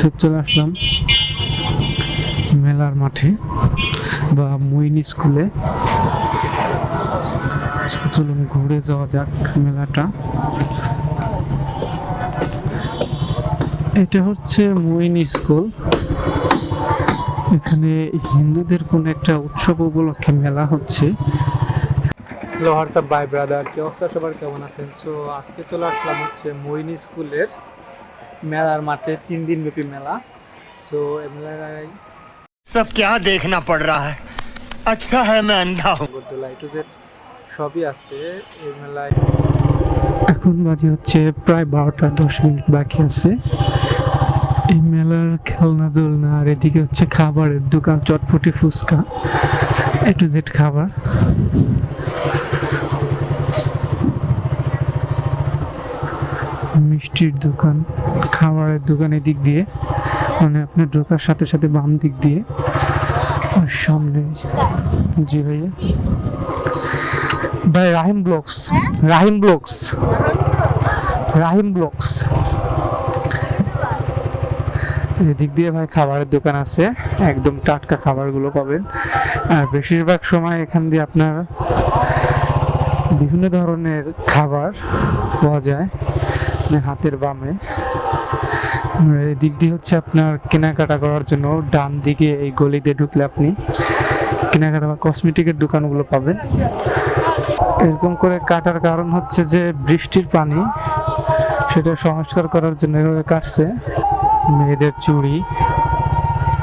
সব চলে আসলাম মেলার মাঠে বা মুইন স্কুলে। চলুন ঘুরে যাওয়া যাক মেলাটা। এটা হচ্ছে মুইন স্কুল। এখানে হিন্দুদের কোন একটা উৎসব উপলক্ষে মেলা হচ্ছে। হ্যালো, হোয়াটসঅ্যাপ বাই ব্রাদার, কি অবস্থা সবার? কেমন আছেন? সো আজকে চলে আসলাম হচ্ছে মইন স্কুলের মেলার মাঠে তিন দিন ব্যাপী মেলা সো এই মেলায় सब क्या देखना पड़ रहा है अच्छा है मैं अंधा हूँ বদলা টু জেড সবই আছে এই মেলায় এখন বাজে হচ্ছে প্রায় বারোটা দশ মিনিট বাকি আছে এই মেলার খেলনা দোলনা আর এদিকে হচ্ছে খাবারের দোকান chotpoti fuchka A to Z খাবার মিষ্টির দোকান খাবারের দোকান এদিক দিয়ে মানে আপনার ঢোকার সাথে সাথে বাম দিক দিয়ে আর সামনে জি ভাইয়া। ভাই Rahim blocks Rahim blocks Rahim blocks এদিক দিয়ে ভাই খাবারের দোকান আছে একদম টাটকা খাবারগুলো পাবেন। আর বেশিরভাগ সময় এখান দিয়ে আপনার বিভিন্ন ধরনের খাবার পাওয়া যায়। হাতের বামে। এই দিক দিয়ে হচ্ছে আপনার কেনাকাটা করার জন্য ডান দিকে এই গলিতে ঢুকলে আপনি কেনাকাটা বা কসমেটিকের দোকানগুলো পাবেন। এরকম করে কাটার কারণ হচ্ছে যে বৃষ্টির পানি, সেটা সংস্কার করার জন্য এভাবে কাটছে। মেয়েদের চুড়ি